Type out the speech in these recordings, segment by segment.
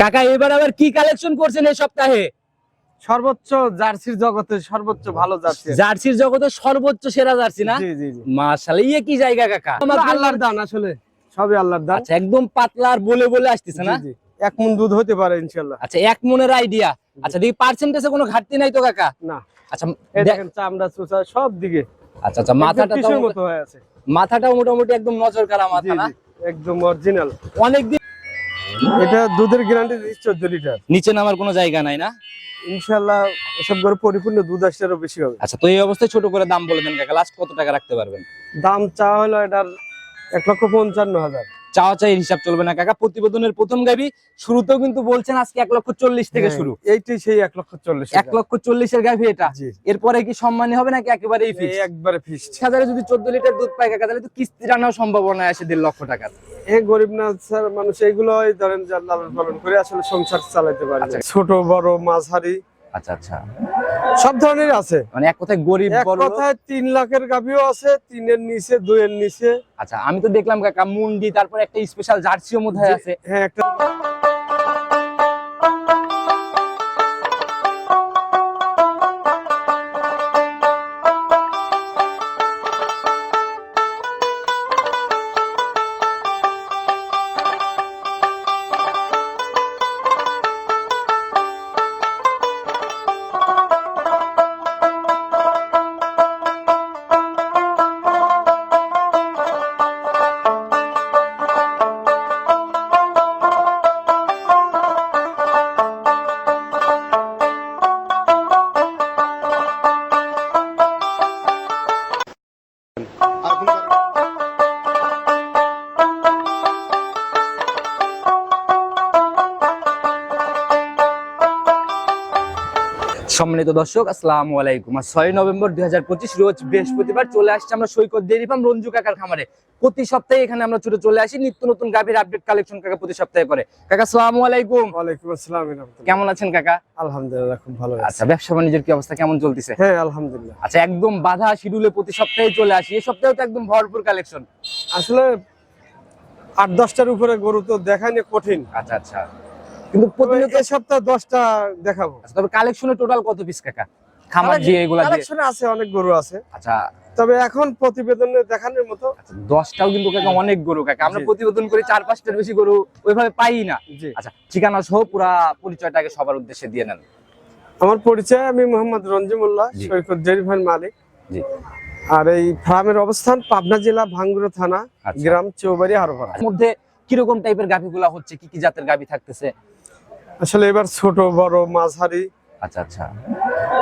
কাকা এবার আবার কি কালেকশন করছেন এই সপ্তাহে? সর্বোচ্চ জার্সির জগতে সর্বোচ্চ ভালো জার্সি। জার্সির জগতে সর্বোচ্চ সেরা জার্সি না? মাশাআল্লাহ ইয়ে কি জায়গা কাকা। আল্লাহর দান আসলে সবই আল্লাহর দান। আচ্ছা একদম পাতলা আর বলে বলে আসতেছে না। এক মন দুধ হতে পারে ইনশাল্লাহ আচ্ছা এক মনের আইডিয়া আচ্ছা দেখি পার্সেন্টেজে কোনো ঘাটতি নাই তো কাকা? না। আচ্ছা দেখেন চামড়া চুচা সব দিকে। আচ্ছা আচ্ছা মাথাটা আছে। মাথাটাও মোটামুটি একদম নজর কারা মাথা না? একদম অরিজিনাল অনেকদিন এটা দুধের গ্যারান্টি চোদ্দ লিটার। নিচে নামার কোনো জায়গা নাই না? ইনশাল্লাহ এসব ঘরে পরিপূর্ণ দুধ আরও বেশি হবে। আচ্ছা তো এই অবস্থায় ছোট করে দাম বলে দেন কাকা লাস্ট কত টাকা রাখতে পারবেন? দাম চা হলো এটার এক লক্ষ পঞ্চান্ন হাজার। চাওয়া চাই হিসাব চলবে না কাকা। প্রতিবেদনের প্রথম গাবি শুরুতেও কিন্তু বলছেন আজকে এক লক্ষ চল্লিশ থেকে হ্যাঁ, শুরু। এইটাই সেই এক লক্ষ চল্লিশ এক লক্ষ চল্লিশের গাভি এটা। এরপরে কি সম্মানী হবে নাকি একেবারেই এই ফিক্স একবারে ফিক্সড হাজারে যদি চোদ্দ লিটার দুধ পায় কাকা তাহলে তো কিস্তি রান্নাও সম্ভাবনা আসে দেড় লক্ষ টাকার। এই গরিব না স্যার মানুষ এইগুলোই ধরেন লালন পালন করে আসলে সংসার চালাতে পারে। আচ্ছা। ছোট বড় মাঝারি আচ্ছা আচ্ছা। সব ধরনের আছে। মানে এক কথায় গরিব এক কথায় তিন লাখের গাভিও আছে তিনের নিচে দুইয়ের নিচে। আচ্ছা আমি তো দেখলাম কাকা মুন্ডি তারপর একটা স্পেশাল জার্সিও মধ্যে আছে। হ্যাঁ একটা সম্মানিত দর্শক আসসালামু আলাইকুম। আর ছয় নভেম্বর দুই রোজ বৃহস্পতিবার চলে আসছে আমরা সৈকত ডেয়ারি ফার্ম রঞ্জু কাকার খামারে। প্রতি সপ্তাহে এখানে আমরা ছুটে চলে আসি নিত্য নতুন গাভীর আপডেট কালেকশন কাকা প্রতি সপ্তাহে করে। কাকা আসসালামু আলাইকুম। ওয়ালাইকুম আসসালাম কেমন আছেন কাকা? আলহামদুলিল্লাহ খুব ভালো আচ্ছা ব্যবসা বাণিজ্যের কি অবস্থা? কেমন চলতেছে? হ্যাঁ আলহামদুলিল্লাহ। আচ্ছা একদম বাধা শিডিউলে প্রতি সপ্তাহে চলে আসি। এই সপ্তাহে তো একদম ভরপুর কালেকশন আসলে আট দশটার উপরে গরু তো দেখানি কঠিন। আচ্ছা আচ্ছা। কিন্তু প্রতিনিয়ত এই সপ্তাহে দশটা দেখাবো। আচ্ছা, তবে কালেকশনে টোটাল কত পিস কাকা? খামার দিয়ে এগুলা কালেকশনে আছে অনেক গরু আছে। আচ্ছা। তবে এখন প্রতিবেদনে দেখানোর মতো আচ্ছা, দশটাও কিন্তু কাকা অনেক গরু কাকা। আমরা প্রতিবেদন করি চার পাঁচটার বেশি গরু ওইভাবে পাই না। আচ্ছা ঠিকানা সহ পুরা পরিচয়টাকে সবার উদ্দেশ্যে দিয়ে নেন। আমার পরিচয় আমি মোহাম্মদ রঞ্জিমুল্লাহ। সৈকত ডেয়ারি ফার্ম মালিক। জি। আর এই ফার্মের অবস্থান পাবনা জেলা ভাঙ্গুড়া থানা আচ্ছা। গ্রাম চৌবাড়ি হারোপাড়া। মধ্যে কীরকম টাইপের গাভিগুলা হচ্ছে? কি কি জাতের গাভী থাকতেছে? আসলে এবার ছোট বড় মাঝারি। আচ্ছা আচ্ছা।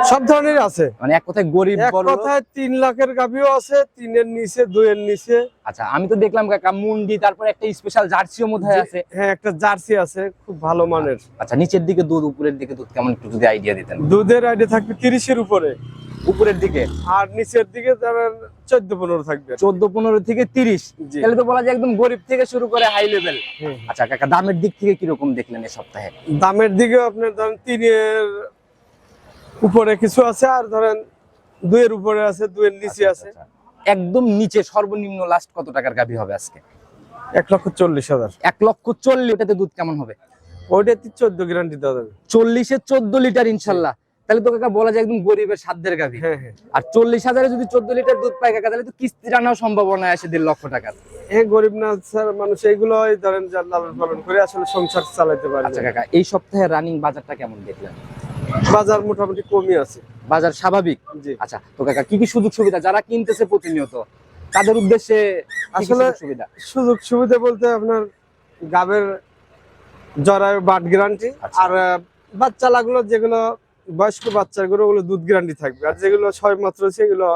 সব ধরনের আছে। মানে এক কথায় গরিব এক কথায় তিন লাখের গাভিও আছে তিনের নিচে দুইয়ের নিচে। আচ্ছা আমি তো দেখলাম কাকা মুন্ডি তারপর একটা স্পেশাল জার্সিও মধ্যে আছে। হ্যাঁ একটা জার্সি আছে খুব ভালো মানের। আচ্ছা নিচের দিকে দুধ উপরের দিকে দুধ কেমন একটু যদি আইডিয়া দিতেন? দুধের আইডিয়া থাকবে তিরিশের উপরে। উপরের দিকে? আর নিচের দিকে চোদ্দ পনেরো থাকবে। চোদ্দ পনেরো থেকে তিরিশ। তাহলে তো বলা যায় একদম গরিব থেকে শুরু করে হাই লেভেল আচ্ছা কাকা দামের দিক থেকে কীরকম দেখলেন এই সপ্তাহে? দামের দিকে আপনার ধরেন তিনের উপরে কিছু আছে আর ধরেন দুইয়ের উপরে আছে দুইয়ের নিচে আছে। আচ্ছা, আচ্ছা। একদম নিচে সর্বনিম্ন লাস্ট কত টাকার গাভি হবে আজকে? এক লক্ষ চল্লিশ হাজার। এক লক্ষ চল্লিশ ওটাতে দুধ কেমন হবে? ওইটাতে চোদ্দ গ্যারান্টি দেওয়া যাবে। চল্লিশে চোদ্দ লিটার ইনশাল্লাহ। তাহলে তো কাকা বলা যায় একদম গরিবের সাধ্যের গাভি। হ্যাঁ হ্যাঁ। আর চল্লিশ হাজারে যদি চোদ্দ লিটার দুধ পায় কাকা তাহলে তো কিস্তি রান্নাও সম্ভাবনা আসে দেড় লক্ষ টাকার এই গরিব না স্যার মানুষ এইগুলোই ধরেন যার লালন পালন করে আসলে সংসার চালাতে পারে। আচ্ছা কাকা এই সপ্তাহে রানিং বাজারটা কেমন দেখলেন? বাজার মোটামুটি কমই আছে। বাজার স্বাভাবিক? আচ্ছা তো কাকা কি কি সুযোগ সুবিধা? যারা কিনতেছে প্রতিনিয়ত তাদের উদ্দেশ্যে আসলে- সুবিধা? সুযোগ সুবিধা বলতে আপনার গাবের জরায়ু বাট গ্যারান্টি আচ্ছা। আর বাচ্চা লাগল যেগুলো বয়স্ক বাচ্চার গরু ওগুলো দুধ গ্যারান্টি থাকবে। আর যেগুলো ছয় মাত্র সেগুলো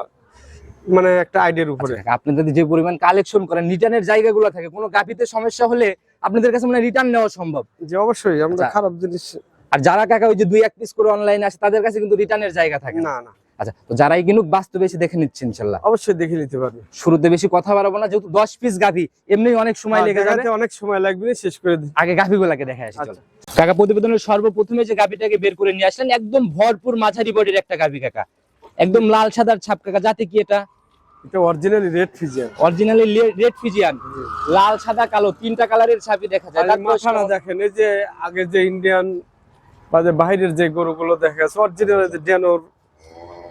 মানে একটা আইডিয়ার উপরে। আপনাদের আপনি যদি যে পরিমাণ কালেকশন করেন রিটার্নের জায়গাগুলো থাকে কোনো গাভিতে সমস্যা হলে আপনাদের কাছে মানে রিটার্ন নেওয়া সম্ভব। যে অবশ্যই আমরা আচ্ছা। খারাপ জিনিস আর যারা কাকা ওই যে দুই এক পিস করে অনলাইনে আসে তাদের কাছে কিন্তু রিটার্নের জায়গা থাকে না না। আচ্ছা তো যারাই কিনুক বাস্তবে এসে দেখে নিচ্ছে ইনশাল্লাহ। অবশ্যই দেখে নিতে পারবে। শুরুতে বেশি কথা বাড়াবো না যেহেতু দশ পিস গাভি এমনি অনেক সময় লেগে যাবে। অনেক সময় লাগবে শেষ করে দিই আগে গাভিগুলাকে দেখা আসি আচ্ছা। চলো কাকা প্রতিবেদনের সর্বপ্রথমে যে গাভিটাকে বের করে নিয়ে আসলেন একদম ভরপুর মাঝারি বডির একটা গাভি কাকা। একদম লাল সাদার ছাপ কাকা যাতে কি এটা? এটা originally red Friesian originally red Friesian লাল সাদা কালো তিনটা কালারের ছাপি দেখা যায়? দেখেন এই যে আগে যে ইন্ডিয়ান বা যে বাইরের যে গরুগুলো দেখা গেছে অরিজিনাল যে ডেনোর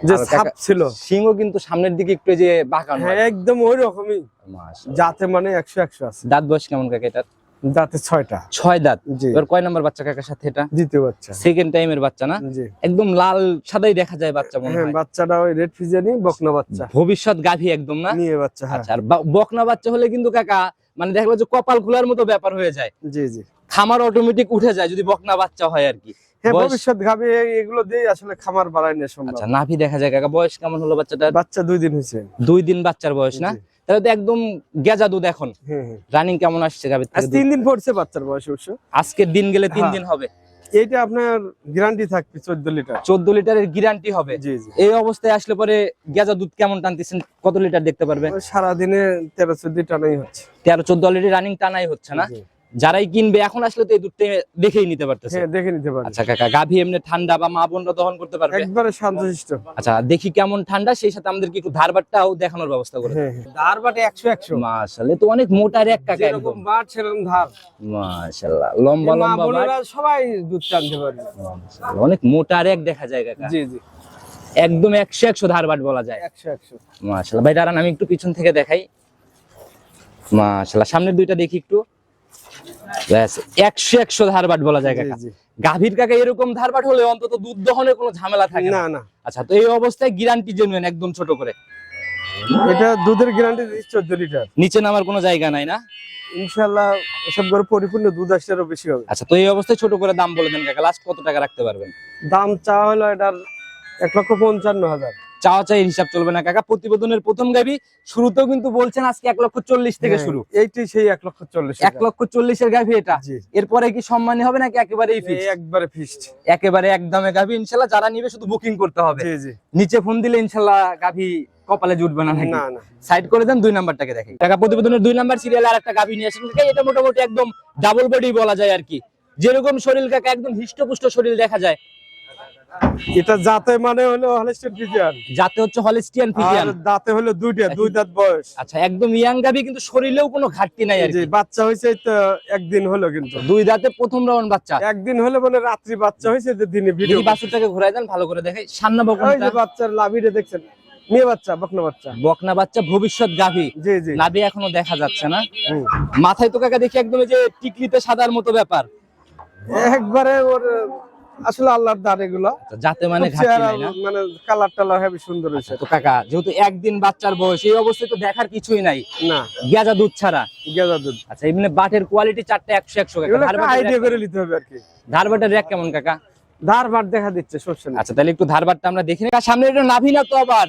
যে ছাপ ছিল। সিংও কিন্তু সামনের দিকে একটু যে বাঁকানো একদম ওই রকমই। যাতে মানে একশো একশো আছে। দাঁত বয়স কেমন কাকা এটা যাতে ছয়টা। ছয় দাঁত? এবার কয় নাম্বার বাচ্চা কাকার সাথে এটা? দ্বিতীয় বাচ্চা। সেকেন্ড টাইমের বাচ্চা না? একদম লাল সাদাই দেখা যায় বাচ্চা মনে হ্যাঁ হয়। বাচ্চাটা ওই রেড ফিজিয়ানি বকনা বাচ্চা। ভবিষ্যৎ গাভী একদম না? নিয়ে বাচ্চা হ্যাঁ। আচ্ছা আর বকনা বাচ্চা হলে কিন্তু কাকা মানে দেখল যে কপাল খোলার মতো ব্যাপার হয়ে যায়। জি জি। খামার অটোমেটিক উঠে যায় যদি বকনা বাচ্চা হয় আর কি। হ্যাঁ ভবিষ্যৎ এগুলো দিয়ে আসলে খামার সম্ভব। আচ্ছা নাভি দেখা যায় কাকা বয়স কেমন হলো বাচ্চাটার? বাচ্চা দুই দিন হয়েছে। দুই দিন বাচ্চার বয়স না? তাহলে তো একদম গেজা দুধ এখন। হ্যাঁ হ্যাঁ। রানিং কেমন আসছে গাভীর তিন দিন পড়ছে বাচ্চার বয়স অবশ্য। আজকের দিন গেলে তিন। দিন হবে। এইটা আপনার গ্যারান্টি থাকবে চোদ্দ লিটার। চোদ্দ লিটারের গ্যারান্টি হবে। এই অবস্থায় আসলে পরে গেজা দুধ কেমন টানতেছেন? কত লিটার দেখতে পারবে ওই সারাদিনে তেরো চোদ্দ টানাই হচ্ছে। তেরো চোদ্দ অলরেডি রানিং টানাই হচ্ছে না। যারাই কিনবে এখন আসলে তো এই দুধটা দেখেই নিতে পারতেছে। হ্যাঁ দেখে নিতে পারি আচ্ছা কাকা গাভী এমনি ঠান্ডা বা মা বোনরা দহন করতে পারবে? একবারে শান্তশিষ্ট। আচ্ছা দেখি কেমন ঠান্ডা সেই সাথে আমাদেরকে একটু ধারবাটটাও দেখানোর ব্যবস্থা করে হ্যাঁ হ্যাঁ। ধার বাটে একশো একশো। মাশাআল্লাহ তো অনেক মোটা এক কাকা একদম। বাট সেরকম ধার। মাশাআল্লাহ লম্বা এই মা লম্বা বাট। সবাই দুধ টানতে পারবে। মাশাআল্লাহ, অনেক মোটা এক দেখা যায় কাকা। জি জি। একদম একশো একশো ধারবাট বলা যায়। একশো একশো। মাশাআল্লাহ ভাই দাঁড়ান আমি একটু পিছন থেকে দেখাই। মাশাআল্লাহ সামনের দুইটা দেখি একটু। একশো একশো ধারবাট বলা যায় কাকা। গাভীর কাকা এরকম ধারবাট হলে অন্তত দুধ দহনের কোনো ঝামেলা থাকে না। আচ্ছা তো এই অবস্থায় গ্যারান্টি একদম ছোট করে। এটা দুধের গ্যারান্টি চোদ্দ লিটার নিচে নামার কোনো জায়গা নাই না? ইনশাল্লাহ এসব করে পরিপূর্ণ দুধ আসলে আরও বেশি হবে। আচ্ছা তো এই অবস্থায় ছোট করে দাম বলে দেন কাকা। লাস্ট কত টাকা রাখতে পারবেন? দাম চা হলো এটার এক লক্ষ পঞ্চান্ন হাজার। চাওয়া চাই হিসাব চলবে না কাকা। প্রতিবেদনের প্রথম গাবি শুরুতেও কিন্তু বলছেন আজকে এক লক্ষ চল্লিশ থেকে হ্যাঁ, শুরু। এইটাই সেই এক লক্ষ চল্লিশ এক লক্ষ চল্লিশের গাভি এটা। এরপরে কি সম্মানী হবে নাকি একেবারেই একবারে ফিক্সড একেবারে একদমে গাভি ইনশাল্লাহ যারা নিবে শুধু বুকিং করতে হবে। নিচে ফোন দিলে ইনশাল্লাহ গাভি কপালে জুটবে না নাকি? না না। সাইড করে দেন দুই নাম্বারটাকে দেখেন। টাকা প্রতিবেদনের দুই নাম্বার সিরিয়াল আর একটা গাভি নিয়ে আসেন। এটা মোটামুটি একদম ডাবল বডি বলা যায় আর কি। যেরকম শরীর কাকা একদম হিষ্টপুষ্ট শরীর দেখা যায়। এটা জাতে মানে হলো হলিস্টিন ফিজিয়ান যাতে হচ্ছে হলিস্টিয়ান আর দাঁতে হলো দুইটা দুই দাঁত বয়স। আচ্ছা একদম ইয়াং গাভি কিন্তু শরীরেও কোনো ঘাটতি নাই আর বাচ্চা হয়েছে তো একদিন হলো কিন্তু। দুই দাঁতে প্রথম রাউন্ড বাচ্চা। একদিন হলো মানে রাত্রি বাচ্চা হয়েছে যে দিনে ভিডিও বাছুরটাকে ঘুরাই দেন ভালো করে দেখে। সান্না ওই বকনা যে বাচ্চার লাভিটা দেখছেন মেয়ে বাচ্চা বকনা বাচ্চা। বকনা বাচ্চা ভবিষ্যৎ গাভি। জি জি। নাভি এখনও দেখা যাচ্ছে না। মাথায় তো কাকা দেখি একদম যে টিকলিতে সাদার মতো ব্যাপার। একবারে ওর আসলে আল্লাহর দান এগুলো। যাতে মানে মানে কালার টালার হেবি সুন্দর হয়েছে। তো কাকা যেহেতু একদিন বাচ্চার বয়স এই অবস্থায় তো দেখার কিছুই নাই। না। গেজা দুধ ছাড়া। গেজা দুধ। আচ্ছা এমনি বাটের কোয়ালিটি চারটে একশো একশো আইডিয়া করে নিতে হবে আর কি। ধারবাটের র্যাক কেমন কাকা? ধার বাট দেখা দিচ্ছে সবসময় আচ্ছা তাহলে একটু ধার বাটটা আমরা দেখি সামনে একটু নাভি না তো আবার।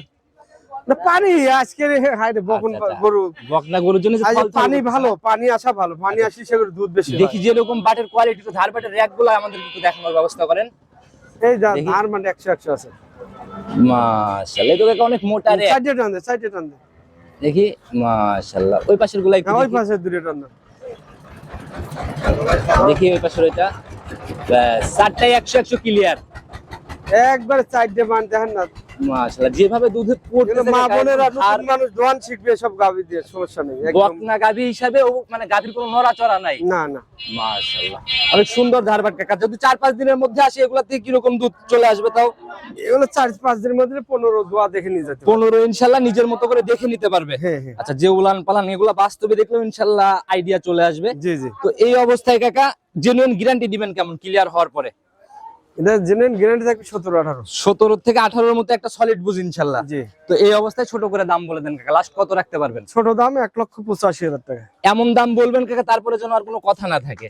না, পানি আজকে হাইরে বকন আচ্ছা, আচ্ছা। গরু। বকনা গরুর জন্য পানি ভালো পানি আসা ভালো পানি আসি সেগুলো দুধ বেশি দেখি যেরকম বাটের কোয়ালিটি তো ধারবাটের র্যাকগুলো আমাদের একটু দেখানোর ব্যবস্থা করেন। এই যা ধার মানে একশো একশো আছে। মাশাআল্লাহ অনেক মোটা রে চারটে টান দে চারটে টান দে। দেখি মাশাআল্লাহ ওই পাশেরগুলো একটু হ্যাঁ, ওই দেখি। পাশে দূরে টান দেখি ওই পাশের ওইটা। চারটায় একশো একশো ক্লিয়ার একবারে চারটে মান দেখেন না। মাশাআল্লাহ যেভাবে দুধে কিন্তু পড়তেছে মা বোনেরা নতুন মানুষ দোয়ান শিখবে সব গাভি দিয়ে সমস্যা নেই একদম। গাভী হিসাবে মানে গাভীর কোনো নড়াচড়া নাই। না না। মাশাআল্লাহ। অনেক সুন্দর ধারবাট কাকা যদি চার পাঁচ দিনের মধ্যে আসে এগুলা থেকে কীরকম দুধ চলে আসবে তাও? এগুলো চার পাঁচ দিনের মধ্যে পনেরো দোয়া দেখে নিয়ে যেতে হবে। পনেরো ইনশাল্লাহ নিজের মতো করে দেখে নিতে পারবে। হ্যাঁ হ্যাঁ। আচ্ছা যে উলান পালান এগুলা বাস্তবে দেখলেও ইনশাল্লাহ আইডিয়া চলে আসবে। জি জি। তো এই অবস্থায় কাকা জেনুইন গ্যারান্টি দিবেন কেমন ক্লিয়ার হওয়ার পরে? এটা জেনুইন গ্যারান্টি থাকবে সতেরো আঠারো। সতেরো থেকে আঠারোর মধ্যে একটা সলিড বুঝ জি। তো এই অবস্থায় ছোট করে দাম বলে দেন কাকা। লাস্ট কত রাখতে পারবেন? ছোট দাম এক লক্ষ পঁচাশি হাজার টাকা। এমন দাম বলবেন কাকা তারপরে যেন আর কোনো কথা না থাকে।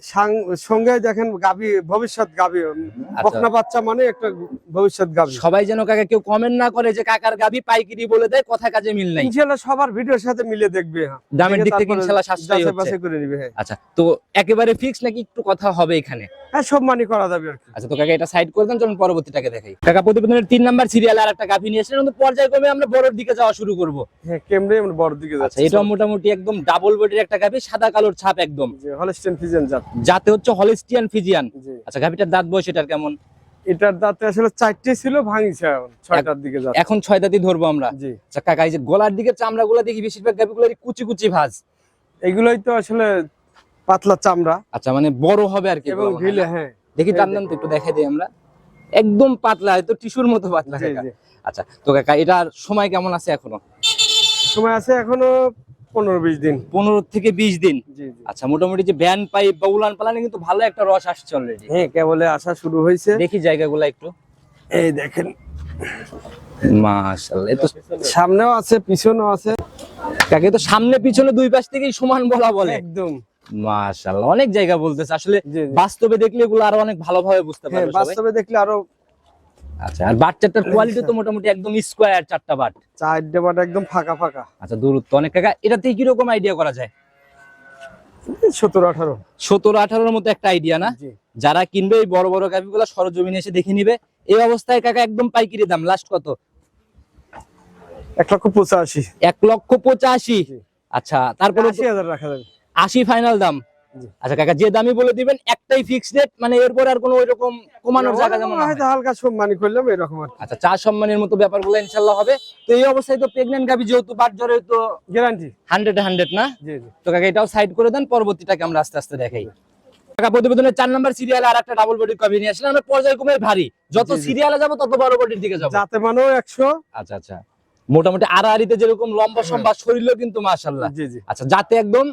সঙ্গে দেখেন গাবি ভবিষ্যৎ গাবি আচ্ছা। বকনা বাচ্চা মানে একটা ভবিষ্যৎ গাবি সবাই যেন কাকা কেউ কমেন্ট না করে যে কাকার গাবি পাইকারি বলে দেয় কথা কাজে মিল নাই। ইনশাল্লাহ সবার ভিডিওর সাথে মিলে দেখবে হ্যাঁ। দামের দিক থেকে তারপরে ইনশাল্লাহ সাশ্রয়ী হচ্ছে। করে নিবে হ্যাঁ। আচ্ছা তো একেবারে ফিক্স নাকি একটু কথা হবে এখানে? হ্যাঁ সব মানি করা যাবে আর আচ্ছা তো কাকা এটা সাইড করে দেন চলুন পরবর্তীটাকে দেখাই। কাকা প্রতিবেদনের তিন নাম্বার সিরিয়াল আর একটা গাভি নিয়ে এসেছেন কিন্তু পর্যায়ক্রমে আমরা বড়র দিকে যাওয়া শুরু করব। হ্যাঁ কেমনে আমরা বড় দিকে আচ্ছা যাচ্ছি এটা মোটামুটি একদম ডাবল বডির একটা গাভি সাদা কালোর ছাপ একদম। জাত। যাতে হচ্ছে হলিস্টিয়ান ফিজিয়ান আচ্ছা গাভিটার দাঁত বয়স এটার কেমন? এটার দাঁতে আসলে চারটে ছিল ভাঙিছে এখন ছয়টার দিকে এখন ছয় দাঁতই ধরবো আমরা। আচ্ছা কাকা এই যে গলার দিকে চামড়াগুলো দেখি বেশিরভাগ কুচি কুচি ভাজ। এগুলোই তো আসলে পাতলা চামড়া। আচ্ছা মানে বড় হবে আর কি এবং ঢিলে হ্যাঁ। দেখি টান তো একটু দেখাই দিই আমরা। একদম পাতলা হয়তো টিস্যুর মতো পাতলা। আচ্ছা তো কাকা এটার সময় কেমন আছে এখনও? সময় আছে এখনও পনেরো বিশ দিন। পনেরো থেকে বিশ দিন? জি জি। আচ্ছা মোটামুটি যে ব্যান পাইপ বা উলান পালানে কিন্তু ভালো একটা রস আসছে অলরেডি হ্যাঁ কেবলে আসা শুরু হয়েছে। দেখি জায়গাগুলো একটু। এই দেখেন। মাশাআল্লাহ তো সামনেও আছে পিছনেও আছে। কাকে তো সামনে পিছনে দুই পাশ থেকেই সমান বলা বলে। একদম। মাশাআল্লাহ অনেক জায়গা বলতেছে। আসলে। বাস্তবে দেখলে এগুলো আরও অনেক ভালোভাবে বুঝতে হ্যাঁ পারবে বাস্তবে দেখলে আরও আচ্ছা আর বাচ্চাটার কোয়ালিটি তো মোটামুটি একদম স্কোয়ার চারটা বাট। চার ডেবাটা একদম ফাঁকা ফাঁকা। আচ্ছা দূরত্ব অনেক কাকা এটা থেকে কীরকম আইডিয়া করা যায়? সতেরো আঠারো। সতেরো আঠারোর মতো একটা আইডিয়া না? যারা কিনবে এই বড় বড় গাভিগুলো সরজমিনে এসে দেখে নিবে এই অবস্থায় কাকা একদম পাইকারি দাম লাস্ট কত? এক লক্ষ পঁচাশি। এক লক্ষ পঁচাশি। আচ্ছা তারপরে আশি হাজার রাখা যাবে। আশি ফাইনাল দাম। আচ্ছা কাকা যে দামই বলে দিবেন একটাই ফিক্সড রেট মানে এরপর আর কোনো ওইরকম কমানোর জায়গা যেমন হয়তো হালকা সম্মানী করলাম এরকম আচ্ছা চা সম্মানের মতো ব্যাপারগুলো হবে। তো এই অবস্থায় তো প্রেগনেন্ট গাভি যেহেতু জ্বরে তো গ্যারান্টি হান্ড্রেড হান্ড্রেড না? জি জি। তো কাকা এটাও সাইড করে দেন পরবর্তীটাকে আমরা আস্তে আস্তে দেখাই। কাকা প্রতিবেদনের চার নাম্বার সিরিয়ালে আর একটা ডাবল বডির কবি নিয়ে আসলে আমরা পর্যায়ক্রমে ভারী। যত। সিরিয়ালে যাব তত বড় বডির দিকে যাব। যাতে মানেও আচ্ছা আচ্ছা। মোটামুটি আড়াআড়িতে যেরকম লম্বা সম্বা শরীরও কিন্তু জি জি। আচ্ছা যাতে একদম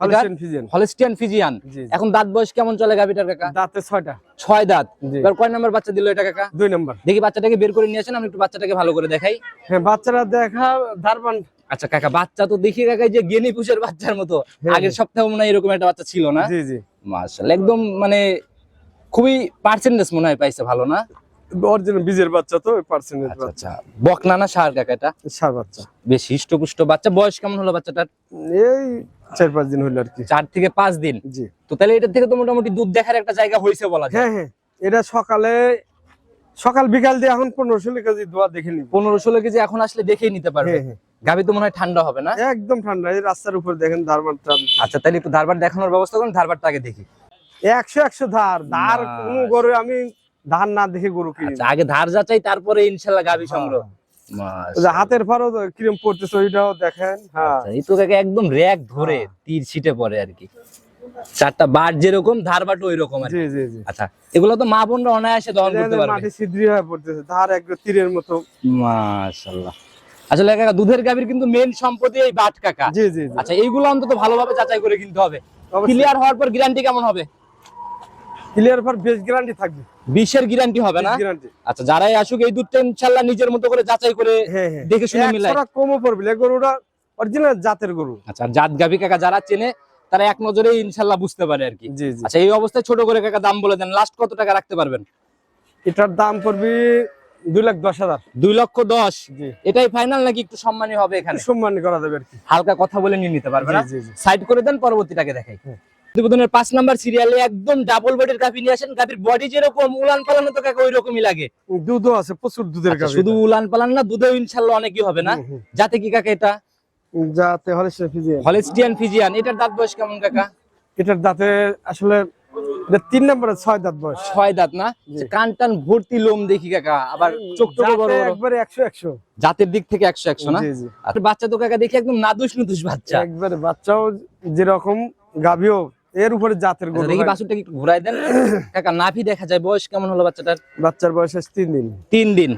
হলিস্টিয়ান ফিজিয়ান। এখন দাঁত বয়স কেমন চলে গাভিটার কাকা? দাঁতে ছয়টা। ছয় দাঁত। এবার কয় নাম্বার বাচ্চা দিল এটা কাকা? দুই নম্বর। দেখি বাচ্চাটাকে বের করে নিয়ে আসেন আমি একটু বাচ্চাটাকে ভালো করে দেখাই। হ্যাঁ বাচ্চারা দেখা ধারবান। আচ্ছা কাকা বাচ্চা তো দেখি কাকা যে গেনি পুষের বাচ্চার মতো। হ্যাঁ, আগের সপ্তাহে মনে হয় এরকম একটা বাচ্চা ছিল না? জি জি। মাশাআল্লাহ একদম মানে খুবই পার্সেন্টেজ মনে হয় পাইছে ভালো না? অরিজিনাল বীজের বাচ্চা তো পার্সেন্টেজ আচ্ছা আচ্ছা। বকনা না সার কাকা এটা? সার বাচ্চা। বেশ হিষ্টপুষ্ট বাচ্চা। বয়স কেমন হলো বাচ্চাটার? এই চার পাঁচ দিন হইল আর কি। চার থেকে পাঁচ দিন? জি। তো তাহলে এটা থেকে তো মোটামুটি দুধ দেখার একটা জায়গা হয়েছে বলা যায়। হ্যাঁ হ্যাঁ। এটা সকালে সকাল বিকাল দিয়ে এখন পনেরো ষোলো কেজি দোয়া দেখে নিব। পনেরো ষোলো কেজি এখন আসলে দেখেই নিতে পারবে। হ্যাঁ গাভি তো মনে হয় ঠান্ডা হবে না? একদম ঠান্ডা। এই রাস্তার উপর দেখেন ধারবান টান আচ্ছা তাহলে একটু ধারবার দেখানোর ব্যবস্থা করুন ধারবারটা আগে দেখি। একশো একশো ধার। ধার। কোনো গরু আমি ধার না দেখে গরু কিনি আচ্ছা আগে ধার যাচাই তারপরে ইনশাল্লাহ গাভি সংগ্রহ। হাতের ফারও ক্রিম পড়তেছে ওইটাও দেখেন হ্যাঁ। আচ্ছা, এই তো একদম র্যাক ধরে তীর ছিটে পড়ে আর কি। চারটা বাট যেরকম ধার বাট ওই রকম আর জি জি জি। আচ্ছা এগুলো তো মা বোনরা অনায়াসে দহন করতে পারবে। মাটি ছিদ্রি হয়ে পড়তেছে ধার একদম তীরের মতো। মাশাআল্লাহ। আসলে কাকা দুধের গাভীর কিন্তু মেন সম্পত্তি এই বাট কাকা। জি জি জি। আচ্ছা এইগুলো অন্তত ভালোভাবে যাচাই করে কিনতে হবে। ক্লিয়ার হওয়ার পর গ্যারান্টি কেমন হবে? ক্লিয়ার বেশ গ্যারান্টি থাকবে। বিশের গ্যারান্টি হবে না? আচ্ছা যারাই আসুক এই দুধটা ইনশাল্লাহ নিজের মতো করে যাচাই করে হ্যাঁ হ্যাঁ। দেখে শুনে মিলাই। কমও পড়বে গরুটা অরিজিনাল জাতের গরু। আচ্ছা জাত গাভী কাকা যারা চেনে তারা এক নজরে ইনশাল্লাহ বুঝতে পারে আর কি। আচ্ছা এই অবস্থায় ছোট করে কাকা দাম বলে দেন। লাস্ট কত টাকা রাখতে পারবেন? এটার দাম পড়বে দুই লাখ দশ হাজার। দুই লক্ষ দশ। এটাই ফাইনাল নাকি একটু সম্মানী হবে এখানে? সম্মান করা যাবে আর কি। হালকা কথা বলে নিয়ে নিতে পারবে না? জি, জি, জি। সাইড করে দেন পরবর্তীটাকে দেখাই। প্রতিবেদনের পাঁচ নাম্বার সিরিয়ালে একদম ডাবল বডির গাভী নিয়ে আসেন। গাভীর বডি যেরকম উলান পালানো তো কাকা ওই রকমই লাগে। দুধও আছে প্রচুর দুধের আচ্ছা, গাভী শুধু উলান পালান না দুধেও ইনশাল্লাহ অনেকই হবে না। যাতে কি কাকা এটা? যাতে হলিস্টার ফিজিয়ান। হলেস্টিয়ান ফিজিয়ান এটার দাঁত বয়স কেমন কাকা? এটার দাঁতে আসলে তিন নম্বরে ছয় দাঁত বয়স। ছয় দাঁত না? কান টান ভর্তি লোম দেখি কাকা আবার চোখ টোক বড় একবারে একশো একশো। জাতের দিক থেকে একশো একশো না? আর বাচ্চা তো কাকা দেখি একদম নাদুস নুদুস বাচ্চা। একবারে বাচ্চাও যেরকম গাভীও এর উপরে জাতের আচ্ছা, গরু দেখি হয়। বাছুরটা একটু ঘুরাই দেন। কাকা নাভি দেখা যায় বয়স কেমন হলো বাচ্চাটার? বাচ্চার বয়স আছে তিন দিন। তিন দিন?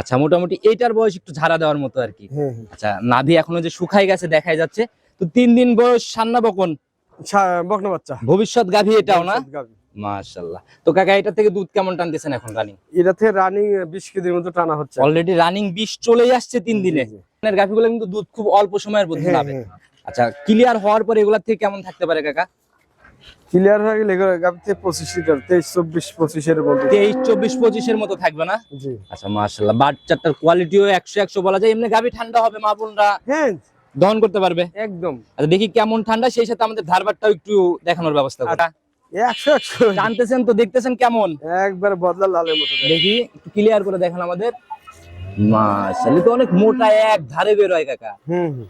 আচ্ছা মোটামুটি এইটার বয়স একটু ঝাড়া দেওয়ার মতো আর কি। হ্যাঁ হ্যাঁ। আচ্ছা নাভি এখনও যে শুকাই গেছে দেখাই যাচ্ছে। তো তিন দিন বয়স সান্না বকন? বকনা বাচ্চা। ভবিষ্যৎ গাভী এটাও না? গাভী। মাশাল্লাহ। তো কাকা এটা থেকে দুধ কেমন টানতেছেন এখন রানিং এটা থেকে রানিং বিশ কেজির মতো টানা হচ্ছে। অলরেডি রানিং বিষ চলেই আসছে তিন দিনে। জি, জি। গাভীগুলো কিন্তু দুধ খুব অল্প সময়ের মধ্যে হ্যাঁ, নাবে। আচ্ছা ক্লিয়ার হওয়ার পরে এগুলা থেকে কেমন থাকতে পারে কাকা? ক্লিয়ার হয়ে গেলে পঁচিশ লিটার তেইশ চব্বিশ পঁচিশের মধ্যে তেইশ চব্বিশ পঁচিশের মতো থাকবে না? জি। আচ্ছা মাশাল্লাহ বাচ্চাটার কোয়ালিটিও একশো একশো বলা যায়। এমনি গাভী ঠান্ডা হবে মা বোনরা হ্যাঁ। দহন করতে পারবে? একদম। আচ্ছা দেখি কেমন ঠান্ডা সেই সাথে আমাদের ধারবারটাও একটু দেখানোর ব্যবস্থা করা। একশো একশো। জানতেছেন তো দেখতেছেন কেমন? একবার বদলা লালের মতো দেখি একটু ক্লিয়ার করে দেখান আমাদের। মাশাআল্লাহ তো অনেক মোটা এক ধারে বের হয় কাকা। হুম হুম।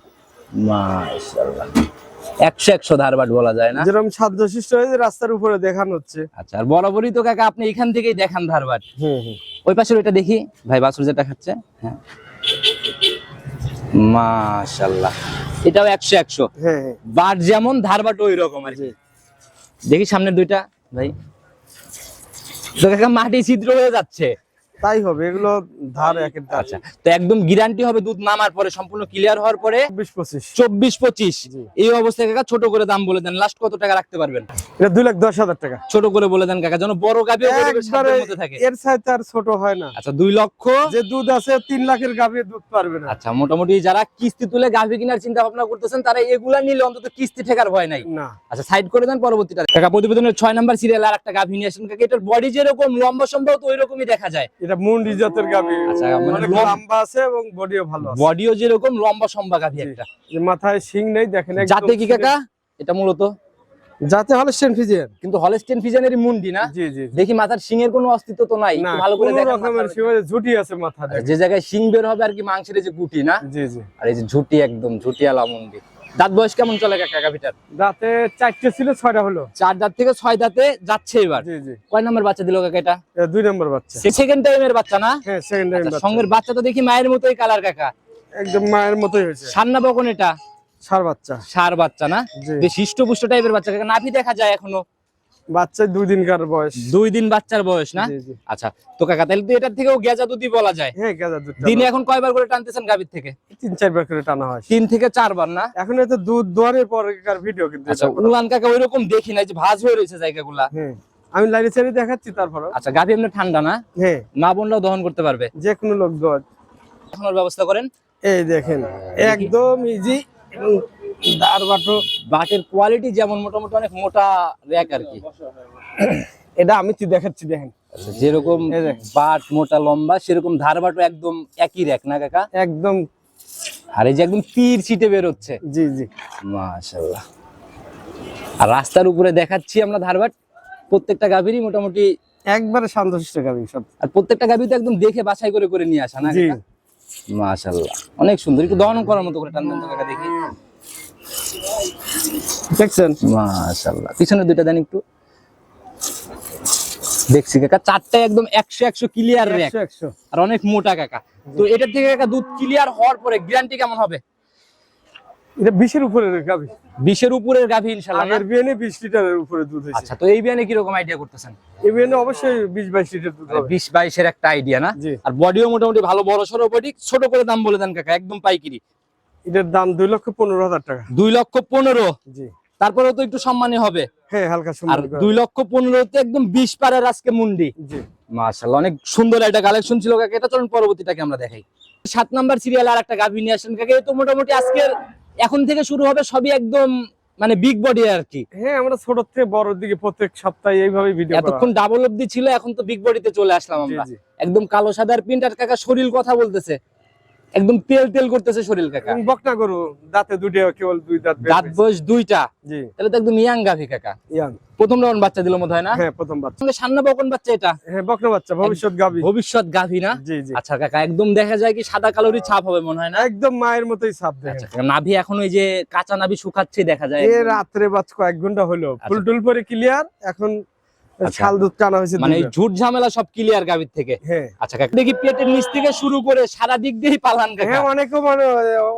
একশো একশো ধারবাট বলা যায় না। যেরকম হয়েছে রাস্তার উপরে দেখানো হচ্ছে। আচ্ছা আর বরাবরই তো কাকা আপনি এখান থেকেই দেখান ধারবাট ওই পাশে ওইটা দেখি। ভাই বাসুর যেটা খাচ্ছে হ্যাঁ। মাশাল্লাহ এটাও একশো একশো। হ্যাঁ হ্যাঁ। বাট যেমন ধারবাট ওই রকম আর কি। দেখি সামনের দুইটা ভাই। তো কাকা মাটি ছিদ্র হয়ে যাচ্ছে। তাই হবে এগুলো ধার একের আচ্ছা তো একদম গ্যারান্টি হবে দুধ নামার পরে সম্পূর্ণ ক্লিয়ার হওয়ার পরে? চব্বিশ পঁচিশ। চব্বিশ পঁচিশ। এই অবস্থায় কাকা ছোট করে দাম বলে দেন লাস্ট কত টাকা রাখতে পারবেন? এটা দুই লাখ দশ হাজার টাকা। ছোট করে বলে দেন কাকা যেন বড় গাভি থাকে। এর সাথে আর ছোট হয় না। আচ্ছা দুই লক্ষ? যে দুধ আছে তিন লাখের গাভী দুধ পারবে না। আচ্ছা মোটামুটি যারা কিস্তি তুলে গাভি কেনার চিন্তা ভাবনা করতেছেন তারা এগুলা নিলে অন্তত কিস্তি ঠেকার ভয় নাই। না। আচ্ছা সাইড করে দেন পরবর্তীটা। কাকা প্রতিবেদনের ছয় নাম্বার সিরিয়াল আর একটা গাভি নিয়ে আসেন। কাকা এটার বডি যেরকম লম্বা সম্ভব তো ওই রকমই দেখা যায়। এটা গাভী। আচ্ছা, মানে লম্বা আছে এবং বডিও ভালো আছে। বডিও যেরকম লম্বা সম্বা একটা। যে মাথায় নেই দেখেন যাতে কি কাকা? এটা মূলত? যাতে কিন্তু হলস্টেন মুন্ডি না? জি জি। দেখি মাথার শিংয়ের কোনো অস্তিত্ব তো নাই। ভালো করে দেখেন রকমের মাথার- ঝুটি আছে মাথা যে জায়গায় শিং বের হবে আর কি মাংসের যে গুটি না? জি জি। আর এই যে ঝুটি একদম ঝুটিয়ালা মুন্ডি। দাঁত বয়স কেমন চলে কাকা গাভিটার? দাঁতে চারটে ছিল ছয়টা হলো। চার দাঁত থেকে ছয় দাঁতে যাচ্ছে এবার। কয় নম্বর বাচ্চা দিল কাকা এটা? দুই নম্বর বাচ্চা। সেকেন্ড টাইম এর বাচ্চা না? হ্যাঁ সেকেন্ড টাইম আচ্ছা, সঙ্গের বাচ্চা তো দেখি মায়ের মতোই কালার কাকা। একদম মায়ের মতোই হয়েছে। সান্না বকন এটা? সার বাচ্চা। সার বাচ্চা না? বেশ হৃষ্টপুষ্ট টাইপের বাচ্চা কাকা। নাভি দেখা যায় এখনও। বাচ্চা দুই দিনকার বয়স। দুই দিন বাচ্চার বয়স না? আচ্ছা তো কাকা তাহলে তো এটার থেকেও গেজা দুধই বলা যায়। হ্যাঁ গাজা দুধ দিনে এখন কয়বার করে টানতেছেন গাভীর থেকে? তিন চারবার করে টানা হয়। তিন থেকে চারবার না? এখন দুধ দোয়ারের ভিডিও কিন্তু আচ্ছা উলান কাকা ওইরকম দেখি না যে ভাজ হয়ে রয়েছে জায়গাগুলা। হ্যাঁ আমি লাইনে ছেড়ে দেখাচ্ছি তারপরে আচ্ছা গাভী এমনি ঠান্ডা না? হ্যাঁ। মা বোনরাও দহন করতে পারবে? যে কোনো লোক দোয়ার এখন ব্যবস্থা করেন। এই দেখেন একদম ইজি দার বাটো বাটের কোয়ালিটি যেমন মোটামুটি অনেক মোটা র্যাক আর কি। এটা আমি দেখাচ্ছি দেখেন। আচ্ছা, যেরকম বাট মোটা লম্বা সেরকম ধার বাটও একদম একই র্যাক না কাকা? একদম। আর এই যে একদম তীর ছিটে বেরোচ্ছে। জি জি। মাশাল্লাহ আর রাস্তার উপরে দেখাচ্ছি আমরা ধারবাট প্রত্যেকটা গাভীরই মোটামুটি একবারে শান্তশিষ্ট গাবি সব। আর প্রত্যেকটা গাভী তো একদম দেখে বাছাই করে করে নিয়ে আসা না মাশাল্লাহ অনেক সুন্দর। একটু দহন করার মতো করে টান দেন তো কাকা দেখি। দেখছেন? মাশাল্লাহ পিছনে দুইটা দেন একটু। দেখছি কাকা চারটায় একদম একশো একশো ক্লিয়ার একশো আর অনেক মোটা কাকা। তো এটার থেকে কাকা দুধ ক্লিয়ার হওয়ার পরে গ্যারান্টি কেমন হবে? এটা বিশের উপরে গাবি বিশের উপরের গাভী ইনশাল্লাহ না? আগের বিয়ানে বিশ লিটারের উপরে দুধ আচ্ছা তো এই বিয়ানে কীরকম আইডিয়া করতেছেন? এই বিয়ানে অবশ্যই বিশ বাইশ লিটার দুধ হবে। বিশ বাইশের একটা আইডিয়া না? আর বডিও মোটামুটি ভালো বড় সড়ো বডি ছোট করে দাম বলে দেন কাকা একদম পাইকিরি। এটার দাম দুই লক্ষ পনেরো হাজার টাকা। দুই লক্ষ পনেরো? জি। তারপরেও তো একটু সম্মানী হবে। হ্যাঁ হালকা আর সুন্দর করে। দুই লক্ষ পনেরোতে একদম বিশ পারের আজকে মুন্ডি। জি। মাশাল্লাহ অনেক সুন্দর একটা কালেকশন ছিল কাকে। এটা চলুন পরবর্তীটাকে আমরা দেখাই। সাত নাম্বার সিরিয়াল আর একটা গাভী নিয়ে আসেন কাকে। এ তো মোটামুটি আজকের এখন থেকে শুরু হবে সবই একদম মানে বিগ বডি আর কি হ্যাঁ আমরা ছোট থেকে বড় দিকে প্রত্যেক সপ্তাহে এইভাবে ভিডিও এতক্ষণ ডাবল অব্দি ছিল এখন তো বিগ বডিতে চলে আসলাম আমরা। একদম কালো সাদার প্রিন্ট আর কাকা শরীর কথা বলতেছে। একদম তেল তেল করতেছে শরীর কাকা। বকনা গরু দাঁতে দুটো কেবল দুই দাঁত দাঁত। বয়স দুইটা। জি। তাহলে তো একদম ইয়াং গাভি কাকা। ইয়াং প্রথম রাউন্ড বাচ্চা দিল মনে হয় না? হ্যাঁ প্রথম বাচ্চা। সান্না বকন বাচ্চা এটা? হ্যাঁ বকনা বাচ্চা ভবিষ্যৎ গাবি ভবিষ্যৎ গাভী না? জি জি। আচ্ছা কাকা একদম দেখা যায় কি সাদা কালোরই ছাপ হবে মনে হয় না? একদম মায়ের মতোই সাপ দেখেন আচ্ছা নাভি এখন ওই যে কাঁচা নাভি শুকাচ্ছে দেখা যায়। এ রাত্রে বাজ কয়েক ঘণ্টা হলো। আচ্ছা। ফুল টুল পরে ক্লিয়ার এখন আচ্ছা। ছাল দুধ টানা হয়েছে মানে এই ঝুট ঝামেলা সব ক্লিয়ার গাভীর থেকে? হ্যাঁ। আচ্ছা কাকা দেখি পেটের নিচ থেকে শুরু করে সারা দিক দিয়েই পালান কাকা। হ্যাঁ অনেকে মানে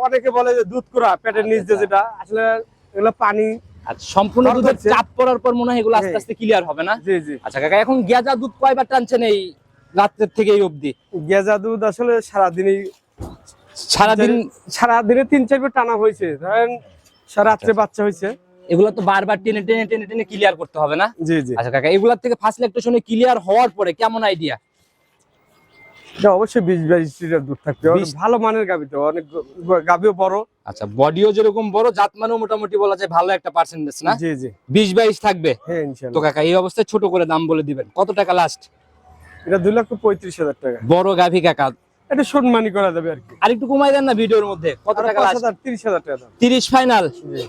অনেকে বলে যে দুধ করা পেটের নিচ দিয়ে যেটা। আসলে এগুলো পানি সম্পূর্ণ দুধের চাপ পড়ার পর মনে হয় এগুলো আস্তে। আস্তে ক্লিয়ার হবে না? জি জি। আচ্ছা কাকা এখন গেজা দুধ কয়বার টানছেন এই রাত্রের থেকে এই অবধি? গেজা দুধ আসলে সারাদিনই সারাদিন সারাদিনে তিন চারবার টানা হয়েছে। ধরেন রাত্রে বাচ্চা হয়েছে। এগুলো তো বারবার টেনে টেনে টেনে টেনে ক্লিয়ার করতে হবে না? জি জি। আচ্ছা কাকা এগুলার থেকে ফার্স্ট ল্যাকটেশনে ক্লিয়ার হওয়ার পরে কেমন আইডিয়া এটা অবশ্যই বিশ বাইশ লিটার দুধ থাকতে অনেক ভালো মানের গাবি তো অনেক গ- গাবিও বড়। আচ্ছা বডিও যেরকম বড় জাত মানেও মোটামুটি বলা যায় ভালো একটা পার্সেন্টেজ না? জি জি। বিশ বাইশ থাকবে? হ্যাঁ তো কাকা এই অবস্থায় ছোট করে দাম বলে দিবেন। কত টাকা লাস্ট এটা দুই লক্ষ পঁয়ত্রিশ হাজার টাকা। বড় গাভী কাকা এটা সম্মানী করা যাবে আর কি। আর একটু কমাই দেন না ভিডিওর মধ্যে? কত টাকা লাস্ট? হাজার টাকা দাম। তিরিশ ফাইনাল।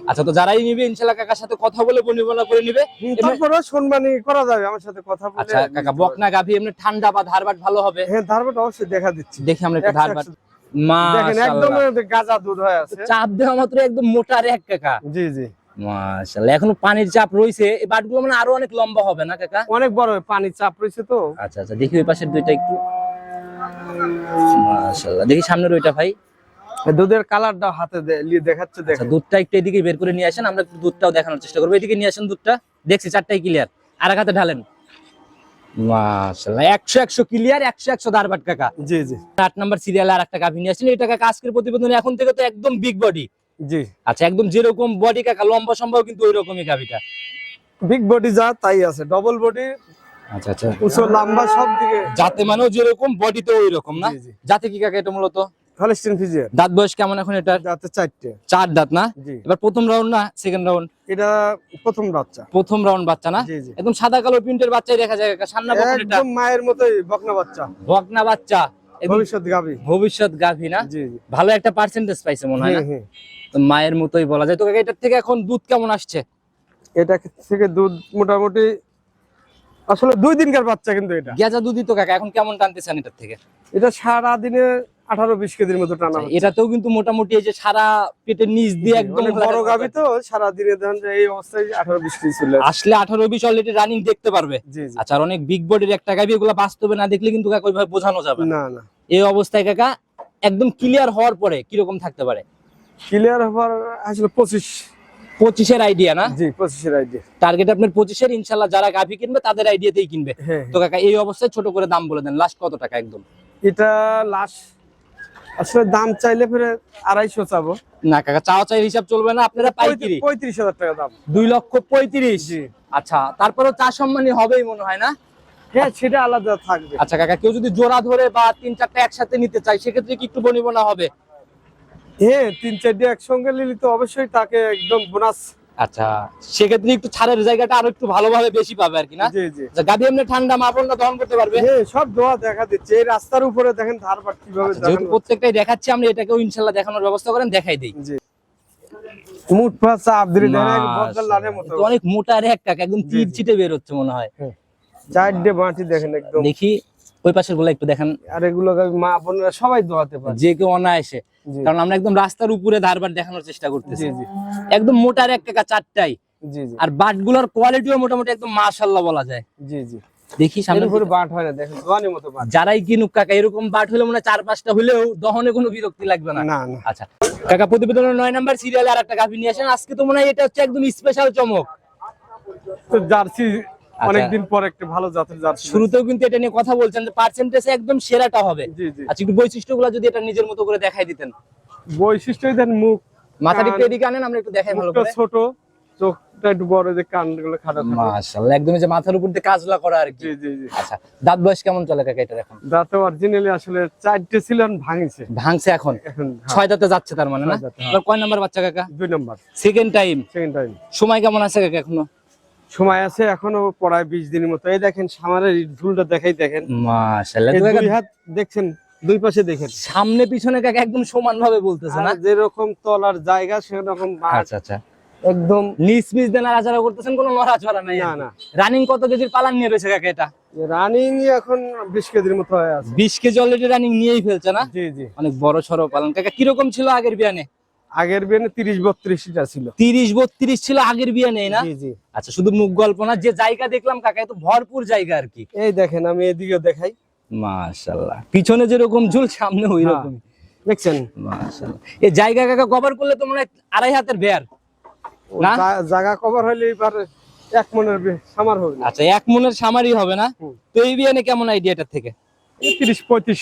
আচ্ছা তো যারাই নিবে ইনশাল্লাহ কাকার সাথে কথা বলে বনিবনা করে নিবে। তারপরেও সম্মানী করা যাবে আমার সাথে কথা বলে আচ্ছা কাকা বকনা গাভী এমনি ঠান্ডা বা ধারবাট ভালো হবে? হ্যাঁ ধারবাট অবশ্যই দেখা দিচ্ছি। দেখি আমরা একটু ধারবাট। মা দেখেন একদম গাজা দুধ হয়ে আছে। চাপ দেওয়া মাত্র একদম মোটা রেক কাকা। জি জি। মাশাআল্লাহ এখনও পানির চাপ রয়েছে। এই বাটগুলো মানে আরও অনেক লম্বা হবে না কাকা? অনেক বড় পানির চাপ রয়েছে তো। আচ্ছা আচ্ছা দেখি ওই পাশের দুইটা একটু। মাশাআল্লাহ। দেখি সামনের ওইটা ভাই। দুধের কালারটা হাতে দেখাচ্ছে আচ্ছা দেখেন দুধটা একটু এদিকে বের করে নিয়ে আসেন আমরা একটু দুধটাও দেখানোর চেষ্টা করব। এদিকে নিয়ে আসেন দুধটা। দেখছি চারটাই ক্লিয়ার আর এক হাতে ঢালেন। মাশাআল্লাহ ক্লিয়ার দারবাট কাকা। জি জি। আট নাম্বার সিরিয়ালে আর একটা গাভী নিয়ে আসছেন এটা কাকা আজকের প্রতিবেদনে এখন থেকে তো একদম বিগ বডি জি। আচ্ছা একদম যেরকম বডি কাকা লম্বা সম্ভব কিন্তু ওই রকমই গাভীটা। বিগ বডি যা তাই আছে। ডবল বডি আচ্ছা আচ্ছা। উঁচু লম্বা সব দিকে যাতে মানেও যেরকম বডিতে ওই রকম না। যাতে কি কাকা এটা মূলত? হলিস্টিন ফিজিয়ার দাঁত বয়স কেমন এখন এটা যাতে চারটে। চার দাঁত না? এবার প্রথম রাউন্ড না সেকেন্ড রাউন্ড এটা প্রথম বাচ্চা। প্রথম রাউন্ড বাচ্চা না? একদম সাদা কালো প্রিন্টের বাচ্চাই দেখা যায় সান্না বকন একদম মায়ের মতোই বকনা বাচ্চা। বকনা বাচ্চা। ভবিষ্যৎ গাবি ভবিষ্যৎ গাভী না? ভালো একটা পার্সেন্টেজ পাইছে মনে হয় না। তো মায়ের মতোই বলা যায়। তো এটার থেকে এখন দুধ কেমন আসছে? এটা থেকে দুধ মোটামুটি আসলে দুই দিনকার বাচ্চা কিন্তু এটা। গেজা দুধই তো কাকা এখন কেমন টানতেছেন এটার থেকে? এটা সারা দিনে আঠারো বিশ কেজির মতো টানা হচ্ছে। এটাতেও কিন্তু মোটামুটি এই যে সারা পেটের নিচ দিয়ে একদম বড় গাবি তো সারা দিনে যে এই অবস্থায় আঠারো বিশ কেজি চলে আসলে আঠারো বিশ অলরেডি রানিং দেখতে পারবে। আচ্ছা আর অনেক বিগ বডির একটা গাবি এগুলো বাস্তবে না দেখলে কিন্তু কাকা ওইভাবে বোঝানো যাবে না। না না। এই অবস্থায় কাকা একদম ক্লিয়ার হওয়ার পরে কীরকম থাকতে পারে? ক্লিয়ার হওয়ার আসলে পঁচিশ পঁচিশের আইডিয়া না? জি পঁচিশের আইডিয়া টার্গেট আপনার পঁচিশের ইনশাল্লাহ যারা গাভি কিনবে তাদের আইডিয়াতেই কিনবে। হ্যাঁ তো কাকা এই অবস্থায় ছোট করে দাম বলে দেন লাস্ট কত টাকা একদম? এটা লাশ আসলে দাম চাইলে ফেরে আড়াইশো চাবো। না কাকা চাওয়া চাই হিসাব চলবে না আপনারা পাইকারি পঁয়ত্রিশ। হাজার টাকা দাম। দুই লক্ষ পঁয়ত্রিশ। আচ্ছা তারপরেও চা সম্মানী হবেই মনে হয় না? হ্যাঁ সেটা আলাদা থাকবে। আচ্ছা কাকা কেউ যদি জোড়া ধরে বা তিন চারটা একসাথে নিতে চায় সেক্ষেত্রে কি একটু বনিবনা হবে? হ্যাঁ তিন চারটে একসঙ্গে নিলে তো অবশ্যই তাকে একদম বোনাস আচ্ছা সেক্ষেত্রে একটু ছাড়ের জায়গাটা আরও একটু ভালোভাবে বেশি পাবে আর কি না? জি জি। আচ্ছা, এমনি ঠান্ডা মাপনটা দহন করতে পারবে? হ্যাঁ সব দোয়া দেখা দিচ্ছে। এই রাস্তার উপরে দেখেন ধারপাট কীভাবে আচ্ছা, যেহেতু প্রত্যেকটাই দেখাচ্ছি আমরা এটাকেও ইনশাল্লাহ দেখানোর ব্যবস্থা করেন দেখাই দিই। জি। বদল মতো। অনেক মোটা রে একটা একদম তীর। বের হচ্ছে মনে হয়। চারটে মাটি দেখেন একদম। দেখি ওই পাশেরগুলো একটু দেখেন। আর এগুলো মা বোনেরা সবাই দোয়াতে পারে। যে কেউ অনায়াসে। কারণ আমরা একদম রাস্তার উপরে ধারবার দেখানোর চেষ্টা করতেছি। একদম মোটার এক টাকা চারটাই আর বাটগুলোর কোয়ালিটিও মোটামুটি একদম মাশাল্লাহ বলা যায়। জি জি। দেখি সামনে বাট হয় না দেখেন দোয়ানের মতো বাট। যারাই কিনুক কাকা এরকম বাট হলে মনে হয় চার পাঁচটা হলেও দহনে কোনো বিরক্তি লাগবে না। না আচ্ছা। কাকা প্রতিবেদনের নয় নাম্বার সিরিয়ালে আর একটা গাভি নিয়ে আসেন। আজকে তো মনে হয় এটা হচ্ছে একদম স্পেশাল চমক। তো জার্সি। অনেকদিন পর একটা ভালো জাতের জার্সি শুরুতেও কিন্তু এটা নিয়ে কথা বলছেন যে পার্সেন্টেজে একদম সেরাটা হবে। আচ্ছা একটু বৈশিষ্ট্যগুলো যদি এটা নিজের মতো করে দেখাই দিতেন। বৈশিষ্ট্য দেন মুখ মাথাটা এদিকে আনেন আমরা একটু দেখাই ভালো করে। ছোট চোখটা একটু বড় যে কানগুলো খাটো থাকে মাশাআল্লাহ একদম যে মাথার উপর দিয়ে কাজলা করা আর কি। জি জি জি। আচ্ছা দাঁত বয়স কেমন চলে কাকা এটা এখন? দাঁতে অরিজিনালি আসলে চারটে ছিল আর ভাঙিছে। ভাঙছে এখন? হ্যাঁ, ছয় দাঁতে যাচ্ছে তার মানে না? হ্যাঁ। কয় নাম্বার বাচ্চা কাকা? দুই number. Second time second time সময় কেমন আছে কাকা এখনও? সময় আছে এখনও পড়ায় বিশ দিনের মতো। এই দেখেন সামারের ঝুলটা দেখাই দেখেন। দুই হাত দেখছেন দুই পাশে দেখেন। সামনে পিছনে কাকা একদম সমান ভাবে বলতেছে না? যেরকম তলার জায়গা সেরকম আচ্ছা আচ্ছা। একদম নিচ পিচ দিয়ে নাড়াচাড়া করতেছেন কোনো নড়াচড়া নাই না না। রানিং কত কেজির পালান নিয়ে রয়েছে কাকা এটা? রানিং এখন বিশ কেজির মতো হয়ে আছে। বিশ কেজি অলরেডি রানিং নিয়েই ফেলছে না? জি জি। অনেক বড় সড়ো পালন। কাকা কীরকম ছিল আগের বিয়ানে? আগের বিয়ানে তিরিশ বত্রিশটা ছিল। তিরিশ বত্রিশ ছিল আগের বিয়ানে না? জি জি। আচ্ছা শুধু মুখ গল্প না যে জায়গা দেখলাম কাকা তো ভরপুর জায়গা আর কি। এই দেখেন আমি এদিকে দেখাই। মাশাল্লাহ পিছনে যেরকম ঝুল সামনে ওই হ্যাঁ। রকম দেখছেন? মাশাল্লাহ এই জায়গা কাকা কভার করলে তো মনে হয় আড়াই হাতের বেয়ার। না? জায়গা কভার হইলে এবার এক মনের সামার হবে না। আচ্ছা এক মনের সামারি হবে না? তো এই বিয়ানে কেমন আইডিয়াটার থেকে? তিরিশ পঁয়ত্রিশ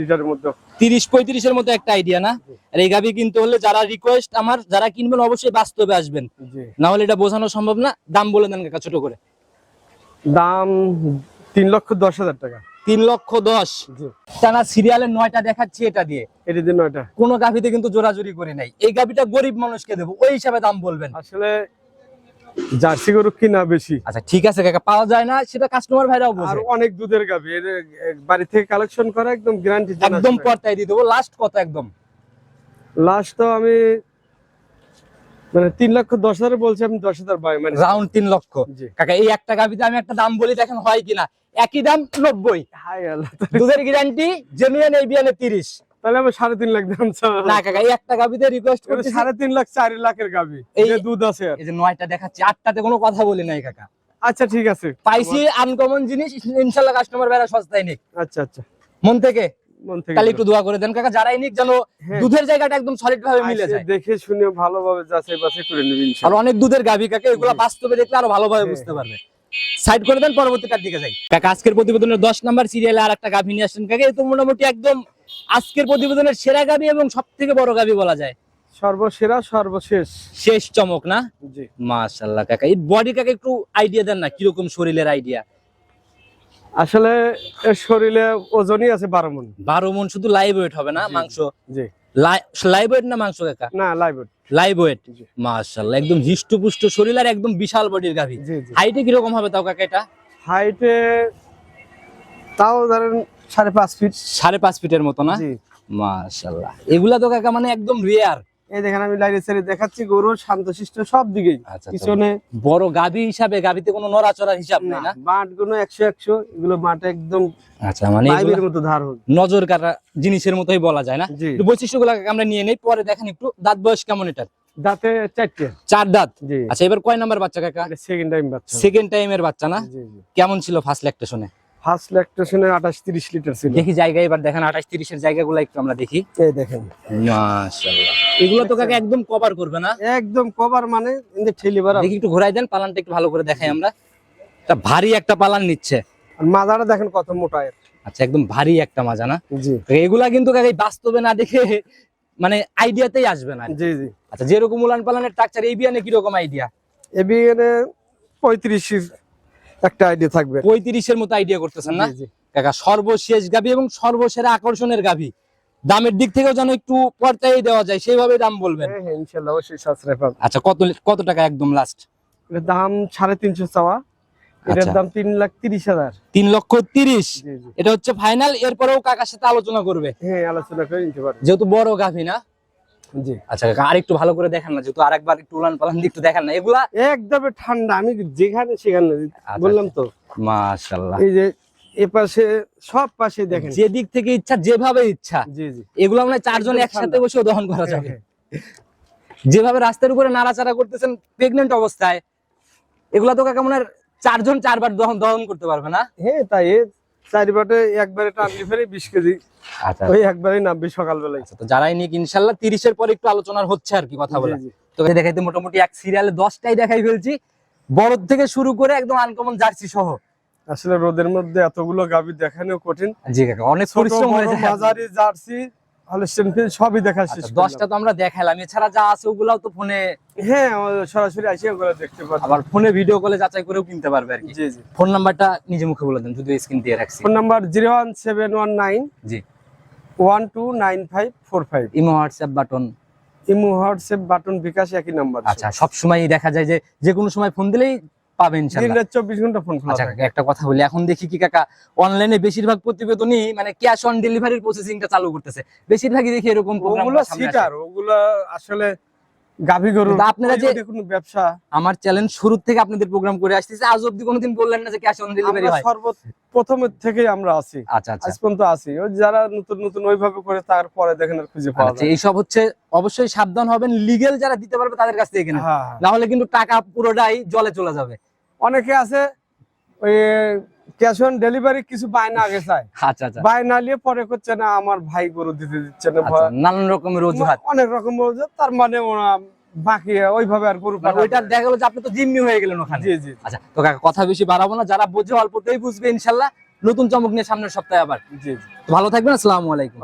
লিটারের মধ্যে। তিরিশ পঁয়ত্রিশের মতো একটা আইডিয়া না? আর এই গাভি কিনতে হলে যারা রিকোয়েস্ট আমার যারা কিনবেন অবশ্যই বাস্তবে আসবেন। না হলে এটা বোঝানো সম্ভব না দাম বলে দেন কাকা ছোট করে। দাম তিন লক্ষ দশ হাজার টাকা। তিন লক্ষ দশ। টানা সিরিয়ালের নয়টা দেখাচ্ছি এটা দিয়ে। এটি দিন নয়টা। কোনো গাভিতে কিন্তু জোরাজুরি করি নাই। এই গাভিটা গরিব মানুষকে দেবো ওই হিসাবে দাম বলবেন। আসলে জার্সি গরু কিনা বেশি। আচ্ছা ঠিক আছে কাকা পাওয়া যায় না সেটা কাস্টমার ভাইরাও আর অনেক দুধের গাবি বাড়ি থেকে কালেকশন করা একদম গ্যারান্টি একদম পর্তায় দিয়ে দেবো লাস্ট কত একদম? লাস্ট তো আমি মানে তিন লক্ষ দশ হাজার বলছি আমি দশ হাজার বাই মানে রাউন্ড তিন লক্ষ। কাকা এই একটা গাভিতে আমি একটা দাম বলি দেখেন হয় কিনা। একই দাম নব্বই। দুধের গ্যারান্টি জেনুইন এই বিয়ানে তিরিশ। তাহলে আমি সাড়ে তিন লাখ দাম না কাকা এই একটা গাবিতে রিকোয়েস্ট করছি সাড়ে তিন লাখ চার লাখের গাবি এই- দুধ আছে। এই যে নয়টা দেখাচ্ছি আটটাতে কোনো কথা বলি নাই কাকা। আচ্ছা ঠিক আছে। পাইছি আনকমন জিনিস ইনশাল্লাহ কাস্টমার বেড়া সস্তায় নিক। আচ্ছা আচ্ছা। মন থেকে? তাহলে একটু দোয়া করে দেন কাকা যারাই নিক যেন হ্যাঁ। দুধের জায়গাটা একদম সলিড ভাবে মিলে যায়। দেখে শুনে ভালোভাবে যাচাই বাছাই করে নেবেন আর অনেক দুধের গাভী কাকে এগুলো বাস্তবে দেখলে আরও ভালোভাবে হ্যাঁ। বুঝতে পারবে। সাইড করে দেন পরবর্তীটার দিকে যাই। কাকা আজকের প্রতিবেদনের দশ নাম্বার সিরিয়ালে আর একটা গাভী নিয়ে আসছেন। কাকা এই তো মোটামুটি একদম আজকের প্রতিবেদনের সেরা গাভী এবং সব থেকে বড় গাভী বলা যায়? সর্বসেরা সর্বশেষ। শেষ চমক না? জি। মাশাল্লাহ কাকা। এই বডি কাকা একটু আইডিয়া দেন না কীরকম শরীরের আইডিয়া আসলে এর শরীরে ওজনই আছে বারো মন। বারো মন শুধু লাইভ ওয়েট হবে না মাংস? জি। লাইভ ওয়েট না মাংস কাকা? না লাইভ ওয়েট লাইভ ওয়েট জি। মাশাল্লাহ একদম হিষ্টপুষ্ট শরীর আর একদম বিশাল বডির গাভী হাইটে কীরকম হবে তাও কাকা এটা? হাইটে তাও ধরেন সাড়ে পাঁচ ফিট সাড়ে পাঁচ ফিটের মতো না? মাশাল্লাহ এগুলা তো কাকা মানে একদম রিয়ার এই দেখেন আমি লাইনে ছেড়ে দেখাচ্ছি গরু শান্তশিষ্ট সব দিকেই। আচ্ছা পিছনে বড় গাভী হিসাবে গাভীতে কোনো নড়াচড়ার হিসাব নেই না? মাঠগুলো একশো একশো এগুলো মাঠ একদম আচ্ছা মানে মতো ধার নজর কাটা জিনিসের মতোই বলা যায় না? বৈশিষ্ট্য বৈশিষ্ট্যগুলো আমরা নিয়ে নেই পরে দেখেন একটু দাঁত বয়স কেমন এটার? দাঁতে চারটে। চার দাঁত? আচ্ছা এবার কয় নাম্বার বাচ্চা কাকা? সেকেন্ড টাইম বাচ্চা সেকেন্ড টাইমের বাচ্চা না? কেমন ছিল ফার্স্ট ল্যাকটেশনে ফার্স্ট ল্যাকটেশনে আঠাশ তিরিশ লিটার ছিল। দেখি জায়গা এবার দেখেন আঠাশ তিরিশের জায়গাগুলো একটু আমরা দেখি। এই দেখেন। মাশাআল্লাহ। এগুলো তো কাকা একদম কভার করবে না? একদম কভার মানে কিন্তু ঠেলি বাড়া দেখি একটু ঘোরাই দেন পালানটা একটু ভালো করে দেখাই আমরা। একটা ভারী একটা পালান নিচ্ছে। আর মাজাটা দেখেন কত মোটা এর। আচ্ছা একদম ভারী একটা মাজা না? জি। এগুলা কিন্তু কাকা বাস্তবে না দেখে মানে আইডিয়াতেই আসবে না। জি জি। আচ্ছা যেরকম উলান পালানের স্ট্রাকচার এই বিয়ানে কীরকম আইডিয়া এবিএনে পঁয়ত্রিশ একটা আইডিয়া থাকবে। পঁয়ত্রিশের মতো আইডিয়া করতেছেন না। কাকা সর্বশেষ গাভী এবং সর্বসেরা আকর্ষণের গাভী। দামের দিক থেকেও যেন একটু পর্যায়ে দেওয়া যায় সেইভাবে দাম বলবেন। হ্যাঁ হ্যাঁ ইনশাল্লাহ অবশ্যই সাশ্রয় পাবে। আচ্ছা কত কত টাকা একদম লাস্ট এটার দাম সাড়ে তিনশো চাওয়া। এটার আচ্ছা। দাম তিন লাখ তিরিশ হাজার। তিন লক্ষ তিরিশ? এটা হচ্ছে ফাইনাল এরপরেও কাকার সাথে আলোচনা করবে। হ্যাঁ আলোচনা করে নিতে পারবে। যেহেতু বড় গাভী না জি। আচ্ছা কাকা আরেকটু ভালো করে দেখেন না যেহেতু আরেকবার একটু উলান পালান একটু দেখেন না। এগুলা একদমই ঠান্ডা আমি যেখানে সেখানে বললাম তো। মাশাল্লাহ এই যে এ সব পাশে দেখেন। যে দিক থেকে ইচ্ছা যেভাবে ইচ্ছা। জি জি। এগুলো মানে চারজন একসাথে। বসেও দহন করা যাবে। হ্যাঁ, যেভাবে রাস্তার উপরে নাড়াচাড়া করতেছেন প্রেগনেন্ট অবস্থায় এগুলা তো কাকা মনে হয় চারজন চারবার দহন দহন করতে পারবে না? হ্যাঁ তাই এ চারিবাটে একবারে টানলি ফেরে বিশ কেজি। আচ্ছা। ওই একবারে নামবে সকালবেলায়। আচ্ছা তো যারাই নিক ইনশাল্লাহ তিরিশের পরে একটু আলোচনার হচ্ছে আর কি কথা বলে। তো দেখাইতে মোটামুটি এক সিরিয়ালে দশটাই দেখাই ফেলছি। বড় থেকে শুরু করে একদম আনকমন জার্সি সহ। আসলে রোদের মধ্যে এতগুলো গাভি দেখানো কঠিন। জি কাকা অনেক পরিশ্রম হয়েছে। হয়ে মাঝারি জার্সি হলস্টেন ফিল সবই দেখা শেষ আচ্ছা, দশটা তো আমরা দেখাইলাম এছাড়া যা আছে ওগুলাও তো ফোনে হ্যাঁ সরাসরি আসে ওগুলো দেখতে পারবে। আবার ফোনে ভিডিও কলে যাচাই করেও কিনতে পারবে আর কি। জি জি। ফোন নাম্বারটা নিজে মুখে বলে দেন যদি স্ক্রিন দিয়ে রাখছি। Phone number zero one seven one nine জি। One two nine five four five imo WhatsApp button. Imo WhatsApp button bKash একই নাম্বার। আচ্ছা সব সময় দেখা যায় যে যে কোনো সময় ফোন দিলেই পাবেন ইনশাআল্লাহ ঘণ্টা ফোন খোলা আচ্ছা একটা কথা বলি এখন দেখি কি কাকা অনলাইনে বেশিরভাগ প্রতিবেদনই মানে ক্যাশ অন ডেলিভারির প্রসেসিংটা চালু করতেছে। বেশিরভাগই দেখি এরকম সিটার ওগুলো আসলে গাভি গরু। আপনারা যে- কোনো ব্যবসা। আমার চ্যালেঞ্জ শুরু থেকে আপনাদের প্রোগ্রাম করে আসতেছে আজ কোনোদিন বললেন না যে ক্যাশ অন ডেলিভারি হয়। সর্ব প্রথমের থেকে আমরা আছি। আচ্ছা আচ্ছা। আজ পর্যন্ত আছি। ওই যারা নতুন নতুন ওইভাবে করে তারপরে দেখেন আর খুঁজে পাওয়া আচ্ছা হচ্ছে অবশ্যই সাবধান হবেন। লিগেল যারা দিতে পারবে তাদের কাছ থেকে হ্যাঁ হ্যাঁ। না হলে কিন্তু টাকা পুরোটাই জলে চলে যাবে। অনেকে আছে ওই ক্যাশ অন ডেলিভারি কিছু বায়না আগে চাই। আচ্ছা আচ্ছা। বায়না নিয়ে পরে করছে না আমার ভাই গরু দিতে দিচ্ছে না আচ্ছা, নানান রকমের অজুহাত। অনেক রকম অজুহাত, তার মানে ওরা বাকি ওইভাবে আর গরু মানে ওইটা না। দেখা গেলো যে আপনি তো জিম্মি হয়ে গেলেন ওখানে। জি জি আচ্ছা তো কাকা কথা বেশি বাড়াবো না যারা বোঝে অল্পতেই বুঝবে ইনশাল্লাহ। নতুন চমক নিয়ে সামনের সপ্তাহে আবার। জি ভালো থাকবেন আসসালামু আলাইকুম।